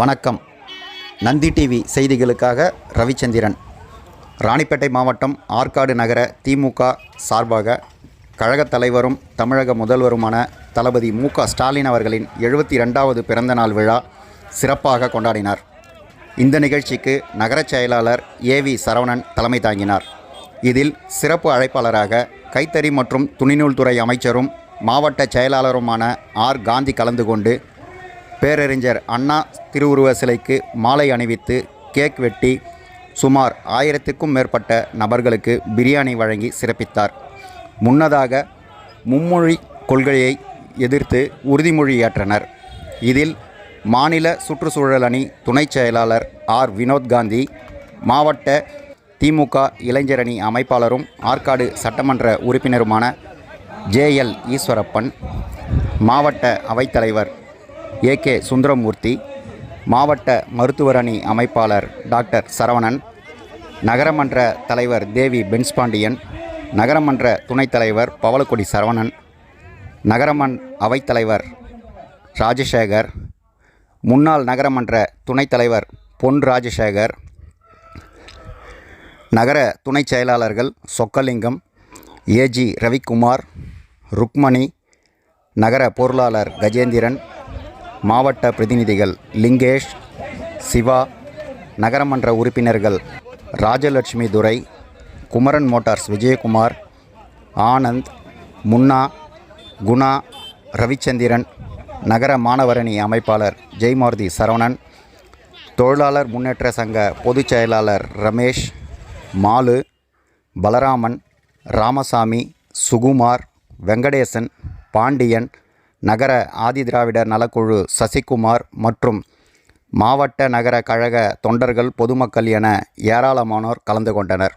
வணக்கம். நந்தி டிவி செய்திகளுக்காக ரவிச்சந்திரன். ராணிப்பேட்டை மாவட்டம் ஆற்காடு நகர திமுக சார்பாக கழகத் தலைவரும் தமிழக முதல்வருமான தளபதி மு. க. ஸ்டாலின் அவர்களின் எழுபத்தி ரெண்டாவது பிறந்தநாள் விழா சிறப்பாக கொண்டாடினார். இந்த நிகழ்ச்சிக்கு நகரச் செயலாளர் ஏவி சரவணன் தலைமை தாங்கினார். இதில் சிறப்பு அழைப்பாளராக கைத்தறி மற்றும் துணிநூல்துறை அமைச்சரும் மாவட்ட செயலாளருமான ஆர். காந்தி கலந்து கொண்டு பேரறிஞர் அண்ணா திருவுருவ சிலைக்கு மாலை அணிவித்து கேக் வெட்டி சுமார் ஆயிரத்துக்கும் மேற்பட்ட நபர்களுக்கு பிரியாணி வழங்கி சிறப்பித்தார். முன்னதாக மும்மொழி கொள்கையை எதிர்த்து உறுதிமொழியேற்றனர் இதில் மாநில சுற்றுச்சூழல் அணி துணைச் செயலாளர் ஆர். வினோத் காந்தி மாவட்ட திமுக இளைஞரணி அமைப்பாளரும் ஆற்காடு சட்டமன்ற உறுப்பினருமான ஜேஎல் ஈஸ்வரப்பன் மாவட்ட அவைத்தலைவர் ஏ. கே. சுந்தரமூர்த்தி மாவட்ட மருத்துவர் அணி அமைப்பாளர் டாக்டர் சரவணன் நகரமன்ற தலைவர் தேவி பென்ஸ்பாண்டியன் நகரமன்ற துணைத் தலைவர் பவளக்கொடி சரவணன் நகரமன் அவைத்தலைவர் ராஜசேகர் முன்னாள் நகரமன்ற துணைத் தலைவர் பொன் ராஜசேகர் நகர துணைச் செயலாளர்கள் சொக்கலிங்கம் ஏஜி ரவிக்குமார் ருக்மணி நகர பொருளாளர் கஜேந்திரன் மாவட்ட பிரதிநிதிகள் லிங்கேஷ் சிவா நகரமன்ற உறுப்பினர்கள் ராஜலட்சுமி துரை குமரன் மோட்டார்ஸ் விஜயகுமார் ஆனந்த் முன்னா குணா ரவிச்சந்திரன் நகர மாணவரணி அமைப்பாளர் ஜெய்மாருதி சரவணன் தொழிலாளர் முன்னேற்ற சங்க பொதுச் செயலாளர் ரமேஷ் மாலு பலராமன் ராமசாமி சுகுமார் வெங்கடேசன் பாண்டியன் நகர ஆதிதிராவிடர் நலக்குழு சசிகுமார் மற்றும் மாவட்ட நகர கழக தொண்டர்கள் பொதுமக்கள் என ஏராளமானோர் கலந்து கொண்டனர்.